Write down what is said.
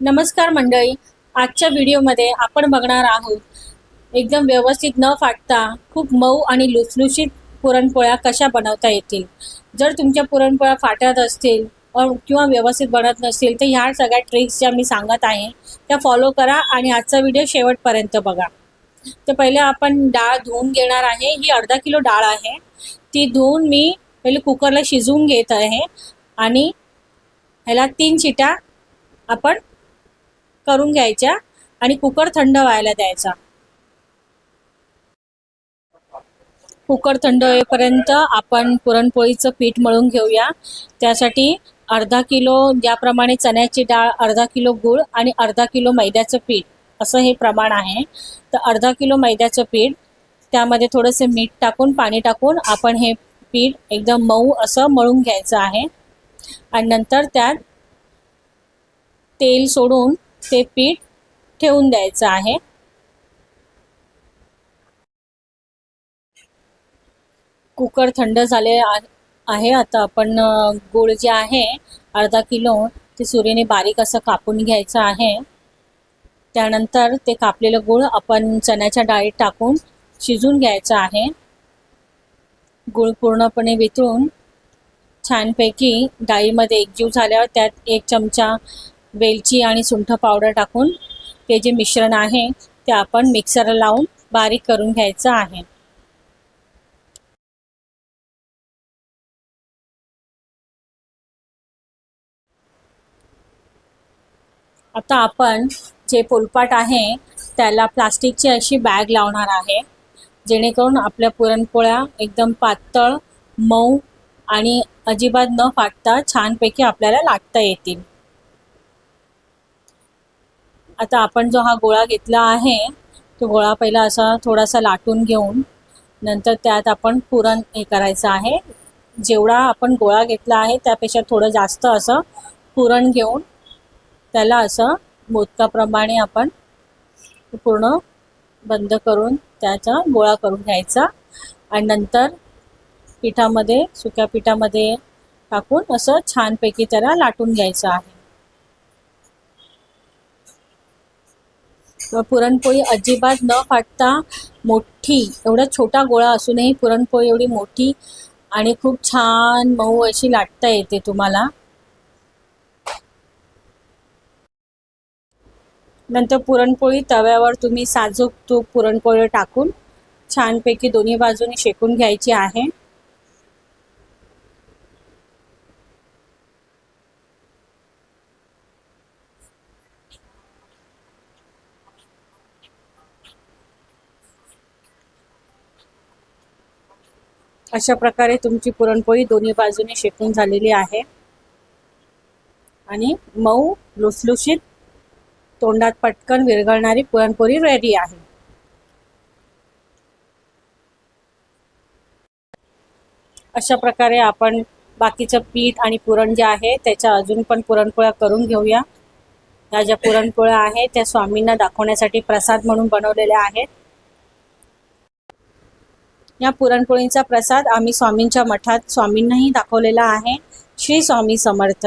नमस्कार मंडळी. आजच्या व्हिडिओमध्ये आपण बघणार आहोत एकदम व्यवस्थित न फाटता खूप मऊ आणि लुसलुशीत पुरणपोळ्या कशा बनवता येतील? जर तुमच्या पुरणपोळ्या फाटत असतील किंवा व्यवस्थित बनत नसतील तर ह्या सगळ्या ट्रिक्स ज्या मी सांगत आहे त्या फॉलो करा आणि आजचा व्हिडिओ शेवटपर्यंत बघा. तर पहिले आपण डाळ धुवून घेणार आहे. ही अर्धा किलो डाळ आहे. ती धुवून मी पहिले कुकरला शिजवून घेत आहे आणि ह्याला तीन शिट्या आपण करून घ्यायच्या आणि कुकर थंड व्हायला द्यायचा. कुकर थंड होईपर्यंत आपण पुरणपोळीचं पीठ मळून घेऊया. त्यासाठी अर्धा किलो ज्याप्रमाणे चण्याची डाळ अर्धा किलो गूळ आणि अर्धा किलो मैद्याचं पीठ असं हे प्रमाण आहे. तर अर्धा किलो मैद्याचं पीठ त्यामध्ये थोडंसं मीठ टाकून पाणी टाकून आपण हे पीठ एकदम मऊ असं मळून घ्यायचं आहे. आणि नंतर त्यात तेल सोडून ते पीठ ठेवून द्यायचं आहे. कुकर थंड झाले आहे. आता आपण अ, गूळ जे आहे अर्धा किलो ते सुरीने बारीक असं कापून घ्यायचं आहे. त्यानंतर ते कापलेलं गूळ आपण चण्याच्या डाळीत टाकून शिजून घ्यायचं आहे. गूळ पूर्णपणे वितळून छानपैकी डाळीमध्ये एकजीव झाल्यावर त्यात एक चमचा वेलची आणि सुंठ पावडर टाकून ते जे मिश्रण आहे ते आपण मिक्सरला लावून बारीक करून घ्यायचं आहे. आता आपण जे पोलपाट आहे त्याला प्लास्टिकची अशी बॅग लावणार आहे जेणेकरून आपल्या पुरणपोळ्या एकदम पातळ मऊ आणि अजिबात न फाटता छानपैकी आपल्याला लाटता येतील. आता आपण जो हा गोळा घेतला आहे तो गोळा पहिला असा थोडासा लाटून घेऊन नंतर त्यात आपण पुरण हे करायचं आहे. जेवढा आपण गोळा घेतला आहे त्यापेक्षा थोडं जास्त असं पुरण घेऊन त्याला असं मोदकाप्रमाणे आपण पूर्ण बंद करून त्याचा गोळा करून घ्यायचा. आणि नंतर पिठामध्ये सुक्या पिठामध्ये टाकून असं छानपैकी त्याला लाटून घ्यायचं आहे. पुरणपोळी अजिबात न फाटता मोठी एवढा छोटा गोळा असूनही पुरणपोळी एवढी मोठी आणि खूप छान मऊ अशी लाटता येते तुम्हाला. नंतर पुरणपोळी तव्यावर तुम्ही साजूक तूप पुरणपोळी टाकून छानपैकी दोन्ही बाजूने शेकून घ्यायची आहे. अशा प्रकारे तुमची पुरणपोळी दोन्ही बाजूने शेकून झालेली आहे. आणि मऊ लुसलुशीत तोंडात पटकन विरघळणारी पुरणपोळी रेडी आहे. अशा प्रकारे आपण बाकीचं पीठ आणि पुरण जे आहे त्याच्या अजून पण पुरणपोळ्या करून घेऊया. ह्या ज्या पुरणपोळ्या आहेत त्या स्वामींना दाखवण्यासाठी प्रसाद म्हणून बनवलेल्या आहेत. या पुरणपोळींचा प्रसाद आम्ही स्वामींच्या मठात स्वामींनाही दाखवलेला आहे. श्री स्वामी समर्थ.